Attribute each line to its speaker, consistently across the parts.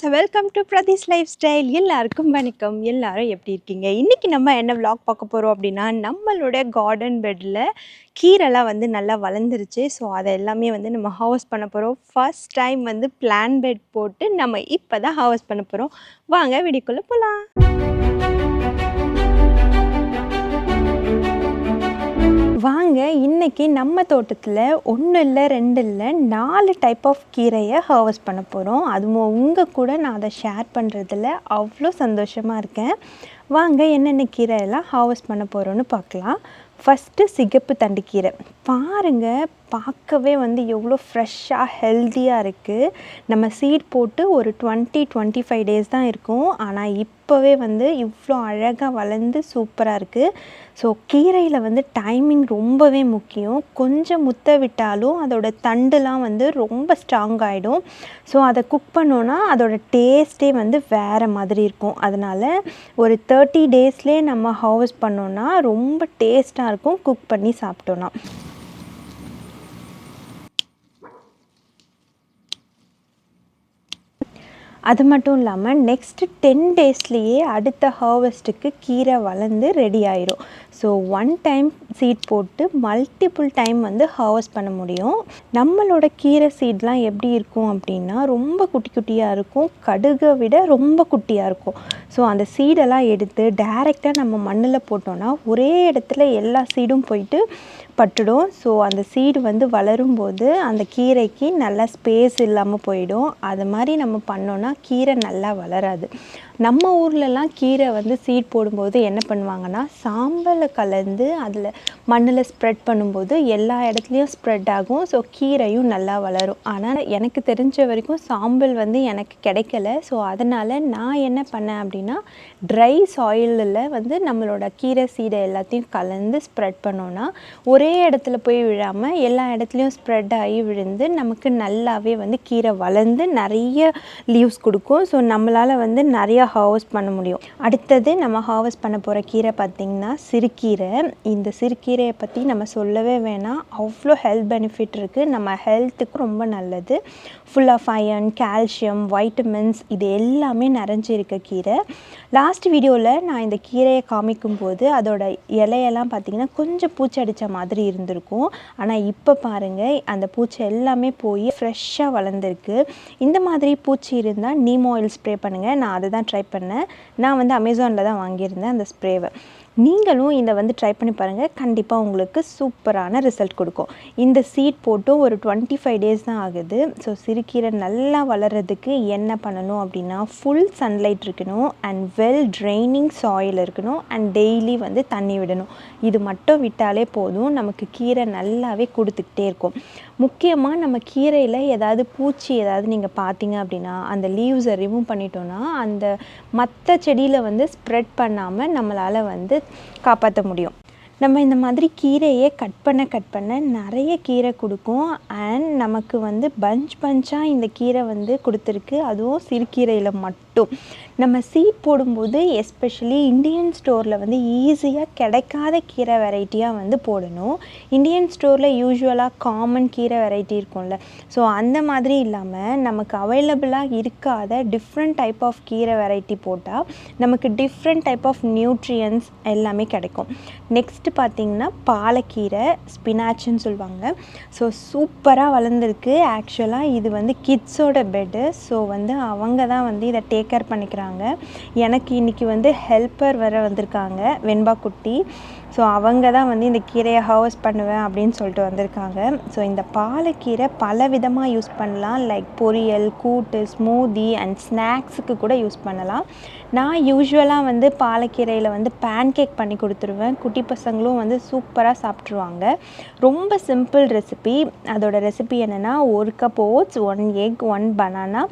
Speaker 1: Friends welcome to Pradeesh lifestyle எல்லாருக்கும் வணக்கம் எல்லாரும் எப்படி இருக்கீங்க இன்றைக்கி நம்ம என்ன விளாக் பார்க்க போகிறோம் அப்படின்னா நம்மளோட கார்டன் பெட்டில் கீரைலாம் வந்து நல்லா வளர்ந்துருச்சு ஸோ அதை எல்லாமே வந்து நம்ம ஹவுஸ் பண்ண போகிறோம் ஃபர்ஸ்ட் டைம் வந்து பிளான் பெட் போட்டு நம்ம இப்போ தான் ஹவுஸ் பண்ண போகிறோம் வாங்க வீடியோக்குள்ளே போகலாம் வாங்க இன்றைக்கி நம்ம தோட்டத்தில் ஒன்று இல்லை ரெண்டு இல்லை நாலு டைப் ஆஃப் கீரையை ஹார்வெஸ்ட் பண்ண போகிறோம் அதுவும் உங்கள் கூட நான் அதை ஷேர் பண்ணுறதுல அவ்வளோ சந்தோஷமாக இருக்கேன் வாங்க என்னென்ன கீரை எல்லாம் ஹார்வெஸ்ட் பண்ண போகிறோன்னு பார்க்கலாம் ஃபஸ்ட்டு சிகப்பு தண்டு கீரை பாருங்கள் பார்க்கவே வந்து எவ்வளோ ஃப்ரெஷ்ஷாக ஹெல்த்தியாக இருக்குது நம்ம சீட் போட்டு ஒரு டுவெண்ட்டி டுவெண்ட்டி ஃபைவ் டேஸ் தான் இருக்கும் ஆனால் இப்போவே வந்து இவ்வளோ அழகாக வளர்ந்து சூப்பராக இருக்குது ஸோ கீரையில் வந்து டைமிங் ரொம்பவே முக்கியம் கொஞ்சம் முத்த விட்டாலும் அதோடய தண்டுலாம் வந்து ரொம்ப ஸ்ட்ராங் ஆகிடும் ஸோ அதை குக் பண்ணோன்னா அதோடய டேஸ்ட்டே வந்து வேறு மாதிரி இருக்கும் அதனால் ஒரு தேர்ட்டி தேர்ட்டி டேஸ்லேயே நம்ம ஹார்வெஸ்ட் பண்ணோன்னா ரொம்ப டேஸ்ட்டாக இருக்கும் குக் பண்ணி சாப்பிட்டோன்னா அது மட்டும் இல்லாமல் நெக்ஸ்ட்டு டென் டேஸ்லேயே அடுத்த ஹார்வெஸ்ட்டுக்கு கீரை வளர்ந்து ரெடி ஆயிரும் ஸோ ஒன் டைம் சீட் போட்டு மல்டிபிள் டைம் வந்து ஹார்வெஸ்ட் பண்ண முடியும் நம்மளோட கீரை சீட்லாம் எப்படி இருக்கும் அப்படின்னா ரொம்ப குட்டி குட்டியாக இருக்கும் கடுகை விட ரொம்ப குட்டியாக இருக்கும் ஸோ அந்த சீடெல்லாம் எடுத்து டைரெக்டாக நம்ம மண்ணில் போட்டோன்னா ஒரே இடத்துல எல்லா சீடும் போயிட்டு பட்டுடும் ஸோ அந்த சீடு வந்து வளரும்போது அந்த கீரைக்கு நல்லா ஸ்பேஸ் இல்லாமல் போயிடும் அது மாதிரி நம்ம பண்ணோன்னா கீரை நல்லா வளராது நம்ம ஊர்லலாம் கீரை வந்து சீட் போடும்போது என்ன பண்ணுவாங்கன்னா சாம்பலை கலந்து அதில் மண்ணில் ஸ்ப்ரெட் பண்ணும்போது எல்லா இடத்துலையும் ஸ்ப்ரெட் ஆகும் ஸோ கீரையும் நல்லா வளரும் ஆனால் எனக்கு தெரிஞ்ச வரைக்கும் சாம்பல் வந்து எனக்கு கிடைக்கல ஸோ அதனால் நான் என்ன பண்ணேன் அப்படின்னா ட்ரை சாயிலில் வந்து நம்மளோட கீரை சீடை எல்லாத்தையும் கலந்து ஸ்ப்ரெட் பண்ணோன்னா ஒரே இடத்துல போய் விழாமல் எல்லா இடத்துலையும் ஸ்ப்ரெட் ஆகி விழுந்து நமக்கு நல்லாவே வந்து கீரை வளர்ந்து நிறைய லீவ்ஸ் கொடுக்கும் ஸோ நம்மளால் வந்து நிறையா ஹார்வெஸ்ட் பண்ண முடியும் அடுத்தது நம்ம ஹார்வெஸ்ட் பண்ண போகிற கீரை பார்த்திங்கன்னா சிறுகீரை இந்த சிறுகீரையை பற்றி நம்ம சொல்லவே வேணாம் அவ்வளோ ஹெல்த் பெனிஃபிட் இருக்குது நம்ம ஹெல்த்துக்கு ரொம்ப நல்லது full of iron calcium vitamins இது எல்லாமே நிறைஞ்சிருக்க கீரை லாஸ்ட் வீடியோவில் நான் இந்த கீரையை காமிக்கும்போது அதோட இலையெல்லாம் பார்த்திங்கன்னா கொஞ்சம் பூச்சி அடித்த மாதிரி இருந்திருக்கும் ஆனால் இப்போ பாருங்கள் அந்த பூச்சி எல்லாமே போய் ஃப்ரெஷ்ஷாக வளர்ந்துருக்கு இந்த மாதிரி பூச்சி இருந்தால் நீம் ஆயில் ஸ்ப்ரே பண்ணுங்கள் நான் அதை தான் ட்ரை ட்ரை பண்ணேன் நான் வந்து அமேசானில் தான் வாங்கியிருந்தேன் அந்த ஸ்ப்ரேவை நீங்களும் இதை வந்து ட்ரை பண்ணி பாருங்கள் கண்டிப்பாக உங்களுக்கு சூப்பரான ரிசல்ட் கொடுக்கும் இந்த சீட் போட்டு ஒரு டுவெண்ட்டி ஃபைவ் டேஸ் தான் ஆகுது ஸோ சிறுகீரை நல்லா வளர்கிறதுக்கு என்ன பண்ணணும் அப்படின்னா ஃபுல் சன்லைட் இருக்கணும் அண்ட் வெல் ட்ரைனிங் சாயில் இருக்கணும் அண்ட் டெய்லி வந்து தண்ணி விடணும் இது மட்டும் விட்டாலே போதும் நமக்கு கீரை நல்லாவே கொடுத்துக்கிட்டே இருக்கும் முக்கியமாக நம்ம கீரையில் ஏதாவது பூச்சி ஏதாவது நீங்கள் பார்த்தீங்க அப்படின்னா அந்த லீவ்ஸை ரிமூவ் பண்ணிட்டோன்னா அந்த மற்ற செடியில் வந்து ஸ்ப்ரெட் பண்ணாமல் நம்மளால் வந்து காப்பாற்ற முடியும் நம்ம இந்த மாதிரி கீரையே கட் பண்ண கட் பண்ண நிறைய கீரை கொடுக்கும் அண்ட் நமக்கு வந்து பஞ்ச் பஞ்சாக இந்த கீரை வந்து கொடுத்துருக்கு அதுவும் சிறுகீரையில் மட்டும் நம்ம சீட் போடும்போது எஸ்பெஷலி இந்தியன் ஸ்டோரில் வந்து ஈஸியாக கிடைக்காத கீரை வெரைட்டியாக வந்து போடணும் இந்தியன் ஸ்டோரில் யூஸ்வலாக காமன் கீரை வெரைட்டி இருக்கும்ல ஸோ அந்த மாதிரி இல்லாமல் நமக்கு அவைலபிளாக இருக்காத டிஃப்ரெண்ட் டைப் ஆஃப் கீரை வெரைட்டி போட்டால் நமக்கு டிஃப்ரெண்ட் டைப் ஆஃப் நியூட்ரியன்ஸ் எல்லாமே கிடைக்கும் நெக்ஸ்ட் அடுத்து பார்த்திங்கன்னா பாலக்கீரை ஸ்பினாச்சுன்னு சொல்லுவாங்க ஸோ சூப்பராக வளர்ந்துருக்கு ஆக்சுவலாக இது வந்து கிட்ஸோட பெட்டு ஸோ வந்து அவங்க தான் வந்து இதை டேக் கேர் பண்ணிக்கிறாங்க எனக்கு இன்றைக்கி வந்து ஹெல்ப்பர் வர வந்திருக்காங்க வெண்பா குட்டி ஸோ அவங்க தான் வந்து இந்த கீரையை ஹவர்ஸ் பண்ணுவேன் அப்படின்னு சொல்லிட்டு வந்திருக்காங்க ஸோ இந்த பாலக்கீரை பல விதமாக யூஸ் பண்ணலாம் லைக் பொரியல் கூட்டு ஸ்மூதி அண்ட் ஸ்நாக்ஸுக்கு கூட யூஸ் பண்ணலாம் நான் யூஸ்வலாக வந்து பாலக்கீரையில் வந்து பேன் கேக் பண்ணி கொடுத்துருவேன் குட்டி பசங்களும் வந்து சூப்பராக சாப்பிட்ருவாங்க ரொம்ப சிம்பிள் ரெசிபி அதோடய ரெசிபி என்னென்னா ஒரு cup oats one egg one banana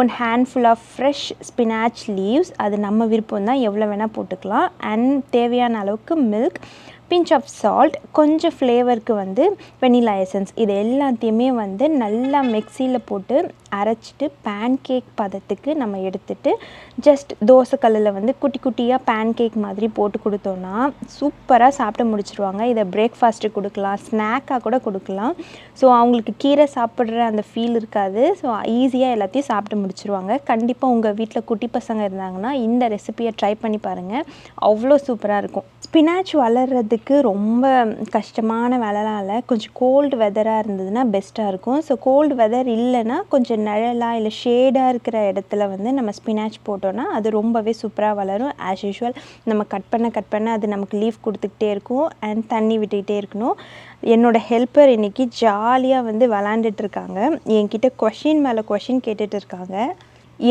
Speaker 1: one handful of fresh spinach leaves அது நம்ம விருப்பம் தான் எவ்வளோ வேணால் போட்டுக்கலாம் அண்ட் தேவையான அளவுக்கு மில்க் பிஞ்ச் ஆஃப் சால்ட் கொஞ்சம் ஃப்ளேவருக்கு வந்து வெனிலா எசன்ஸ் இது எல்லாத்தையுமே வந்து நல்லா மிக்ஸியில் போட்டு அரைச்சிட்டு பேன் கேக் பதத்துக்கு நம்ம எடுத்துட்டு ஜஸ்ட் தோசைக்கல்லில் வந்து குட்டி குட்டியாக பேன் கேக் மாதிரி போட்டு கொடுத்தோன்னா சூப்பராக சாப்பிட்டு முடிச்சிருவாங்க இதை பிரேக்ஃபாஸ்ட்டு கொடுக்கலாம் ஸ்நாக்காக கூட கொடுக்கலாம் ஸோ அவங்களுக்கு கீரை சாப்பிட்ற அந்த ஃபீல் இருக்காது ஸோ ஈஸியாக எல்லாத்தையும் சாப்பிட்டு முடிச்சிருவாங்க கண்டிப்பாக உங்கள் வீட்டில் குட்டி பசங்க இருந்தாங்கன்னா இந்த ரெசிபியை ட்ரை பண்ணி பாருங்கள் அவ்வளோ சூப்பராக இருக்கும் ஸ்பினாச் வளர்கிறதுக்கு ரொம்ப கஷ்டமான வேலைலாம் இல்லை கொஞ்சம் கோல்டு வெதராக இருந்ததுன்னா பெஸ்ட்டாக இருக்கும் ஸோ கோல்டு வெதர் இல்லைன்னா கொஞ்சம் நிழலாக இல்லை ஷேடாக இருக்கிற இடத்துல வந்து நம்ம ஸ்பினாச் போட்டோன்னா அது ரொம்பவே சூப்பராக வளரும் ஆஸ் யூஷுவல் நம்ம கட் பண்ண கட் பண்ண அது நமக்கு லீஃப் கொடுத்துக்கிட்டே இருக்கும் அண்ட் தண்ணி விட்டுக்கிட்டே இருக்கணும் என்னோட ஹெல்ப்பர் இன்றைக்கி ஜாலியாக வந்து விளாண்டுட்டு இருக்காங்க என்கிட்ட கொஷின் மேலே கொஷின் கேட்டுட்டு இருக்காங்க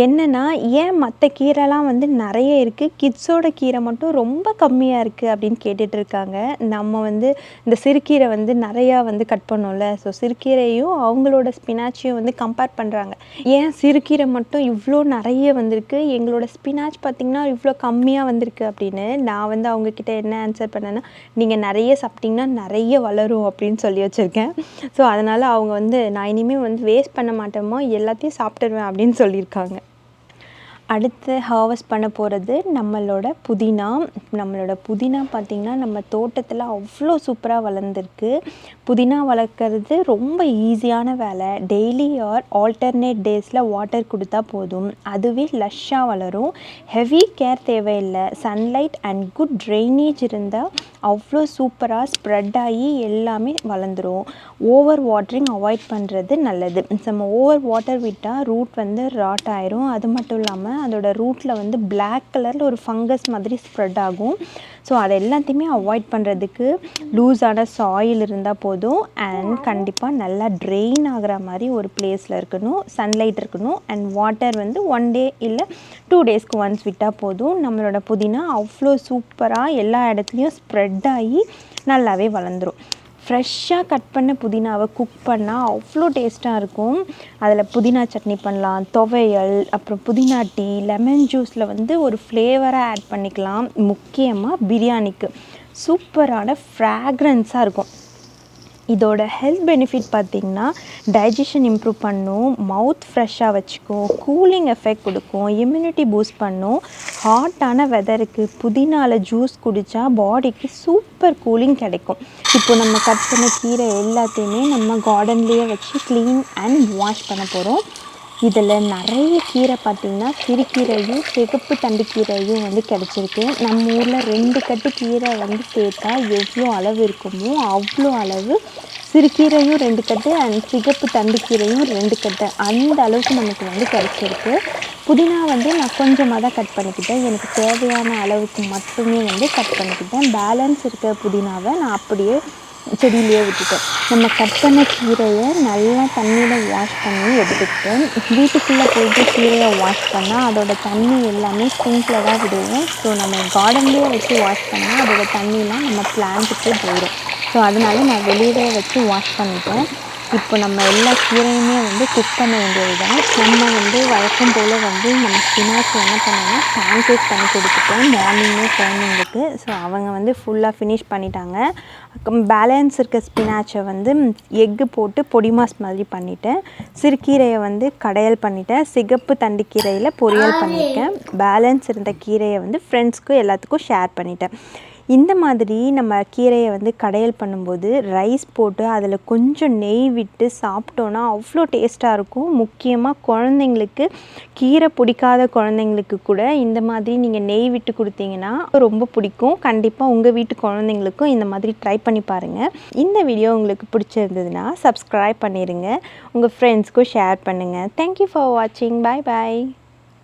Speaker 1: என்னன்னா, ஏன் மற்ற கீரைலாம் வந்து நிறைய இருக்கு. கிட்ஸோட கீரை மட்டும் ரொம்ப கம்மியா இருக்கு அப்படின்னு இருக்காங்க நம்ம வந்து இந்த சிறுகீரை வந்து நிறையா வந்து கட் பண்ணோம்ல. ஸோ சிறுகீரையும் அவங்களோட ஸ்பினாச்சையும் வந்து கம்பேர் பண்றாங்க. ஏன் சிறுகீரை மட்டும் இவ்வளோ நிறைய வந்திருக்கு, எங்களோட ஸ்பினாச் பார்த்தீங்கன்னா, இவ்வளோ கம்மியா வந்திருக்கு அப்படின்னு. நான் வந்து அவங்க கிட்ட என்ன ஆன்சர் பண்ணேன்னா, நீங்க நிறைய சாப்பிட்டீங்கன்னா நிறைய வளரும் அப்படின்னு சொல்லி வச்சிருக்கேன். ஸோ அதனால அவங்க வந்து நான் இனிமேல் வந்து வேஸ்ட் பண்ண மாட்டேன்மா, எல்லாத்தையும் சாப்பிட்டுருவேன் அப்படின்னு சொல்லியிருக்காங்க. அடுத்து ஹார்வெஸ்ட் பண்ண போகிறது நம்மளோட புதினா நம்மளோட புதினா பார்த்திங்கன்னா நம்ம தோட்டத்தில் அவ்வளோ சூப்பராக வளர்ந்துருக்கு புதினா வளர்க்குறது ரொம்ப ஈஸியான வேலை டெய்லி ஆர் ஆல்டர்னேட் டேஸில் வாட்டர் கொடுத்தா போதும் அதுவே லஷ்ஷாக வளரும் ஹெவி கேர் தேவையில்லை சன்லைட் அண்ட் குட் ட்ரைனேஜ் இருந்தால் அவ்வளோ சூப்பராக ஸ்ப்ரெட் ஆகி எல்லாமே வளர்ந்துடும் ஓவர் வாட்ரிங் அவாய்ட் பண்ணுறது நல்லது நம்ம ஓவர் வாட்டர் விட்டால் ரூட் வந்து ராட் ஆயிரும் அது மட்டும் இல்லாமல் அதோடய ரூட்டில் வந்து பிளாக் கலரில் ஒரு ஃபங்கஸ் மாதிரி ஸ்ப்ரெட் ஆகும் ஸோ அதை எல்லாத்தையுமே அவாய்ட் பண்ணுறதுக்கு லூஸான சாயில் இருந்தால் போதும் அண்ட் கண்டிப்பாக நல்லா ட்ரெயின் ஆகிற மாதிரி ஒரு பிளேஸில் இருக்கணும் சன்லைட் இருக்கணும் அண்ட் வாட்டர் வந்து ஒன் டே இல்லை டூ டேஸ்க்கு ஒன்ஸ் விட்டால் போதும் நம்மளோட புதினா அவ்வளோ சூப்பராக எல்லா இடத்துலையும் ஸ்ப்ரெட் ஆகி நல்லாவே வளர்ந்துடும் ஃப்ரெஷ்ஷாக கட் பண்ண புதினாவை குக் பண்ணால் அவ்வளோ டேஸ்ட்டாக இருக்கும் அதில் புதினா சட்னி பண்ணலாம் துவையல் அப்புறம் புதினா டீ லெமன் ஜூஸில் வந்து ஒரு ஃப்ளேவராக ஆட் பண்ணிக்கலாம் முக்கியமாக பிரியாணிக்கு சூப்பரான ஃப்ராக்ரன்ஸாக இருக்கும் இதோட ஹெல்த் பெனிஃபிட் பார்த்திங்கன்னா டைஜஷன் இம்ப்ரூவ் பண்ணும் மவுத் ஃப்ரெஷ்ஷாக வச்சுக்கும் கூலிங் எஃபெக்ட் கொடுக்கும் இம்யூனிட்டி பூஸ்ட் பண்ணும் ஹாட்டான வெதருக்கு புதினாவில் ஜூஸ் குடித்தா பாடிக்கு சூப்பர் கூலிங் கிடைக்கும் இப்போ நம்ம கட் பண்ண கீரை எல்லாத்தையுமே நம்ம கார்டன்லேயே வச்சு க்ளீன் அண்ட் வாஷ் பண்ண போகிறோம் இதில் நிறைய கீரை பார்த்திங்கன்னா சிறுகீரையும் சிகப்பு தண்டு கீரையும் வந்து கிடச்சிருக்கு நம்ம ஊரில் ரெண்டு கட்டு கீரை வந்து சேர்த்தா எவ்வளோ அளவு இருக்குமோ அவ்வளோ அளவு சிறுகீரையும் ரெண்டு கட்டு அண்ட் சிகப்பு தண்டு கீரையும் ரெண்டு கட்டு அந்த அளவுக்கு நமக்கு வந்து கிடச்சிருக்கு புதினா வந்து நான் கொஞ்சமாக தான் கட் பண்ணிக்கிட்டேன் எனக்கு தேவையான அளவுக்கு மட்டுமே வந்து கட் பண்ணிக்கிட்டேன் பேலன்ஸ் இருக்கிற புதினாவை நான் அப்படியே செடியிலேயே விட்டுட்டேன் நம்ம கட் பண்ண கீரையை நல்லா தண்ணியில் வாஷ் பண்ணி எடுத்துக்கிட்டேன் வீட்டுக்குள்ளே போயிட்டு கீரையை வாஷ் பண்ணால் அதோடய தண்ணி எல்லாமே சிங்கில் தான் விடுவோம் ஸோ நம்ம கார்டன்லேயே வச்சு வாஷ் பண்ணால் அதோடய தண்ணிலாம் நம்ம பிளான்ட்டுக்கே போயிடும் ஸோ அதனால நான் வெளியிலே வச்சு வாஷ் பண்ணிட்டேன் இப்போ நம்ம எல்லா கீரையுமே வந்து குக் பண்ண வேண்டியது தான் நம்ம வந்து வழக்கம் போல் வந்து நம்ம ஸ்பினாச் என்ன பண்ணோம்னா பேன்கேக் பண்ணி கொடுத்துட்டோம் மார்னிங்கே குழந்தைங்களுக்கு ஸோ அவங்க வந்து ஃபுல்லாக ஃபினிஷ் பண்ணிட்டாங்க பேலன்ஸ் இருக்க ஸ்பினாச்சை வந்து எக்கு போட்டு பொடிமாஸ் மாதிரி பண்ணிவிட்டேன் சிறுகீரையை வந்து கடையல் பண்ணிவிட்டேன் சிகப்பு தண்டு கீரையில் பொரியல் பண்ணியிருக்கேன் பேலன்ஸ் இருந்த கீரையை வந்து ஃப்ரெண்ட்ஸ்க்கும் எல்லாத்துக்கும் ஷேர் பண்ணிட்டேன் இந்த மாதிரி நம்ம கீரையை வந்து கடையல் பண்ணும்போது ரைஸ் போட்டு அதில் கொஞ்சம் நெய் விட்டு சாப்பிட்டோன்னா அவ்வளோ டேஸ்ட்டாக இருக்கும் முக்கியமாக குழந்தைங்களுக்கு கீரை பிடிக்காத குழந்தைங்களுக்கு கூட இந்த மாதிரி நீங்கள் நெய் விட்டு கொடுத்தீங்கன்னா ரொம்ப பிடிக்கும் கண்டிப்பாக உங்கள் வீட்டு குழந்தைங்களுக்கும் இந்த மாதிரி ட்ரை பண்ணி பாருங்கள் இந்த வீடியோ உங்களுக்கு பிடிச்சிருந்ததுன்னா சப்ஸ்கிரைப் பண்ணிடுங்க உங்கள் ஃப்ரெண்ட்ஸ்க்கும் ஷேர் பண்ணுங்கள் தேங்க்யூ ஃபார் வாட்சிங் பாய் பாய்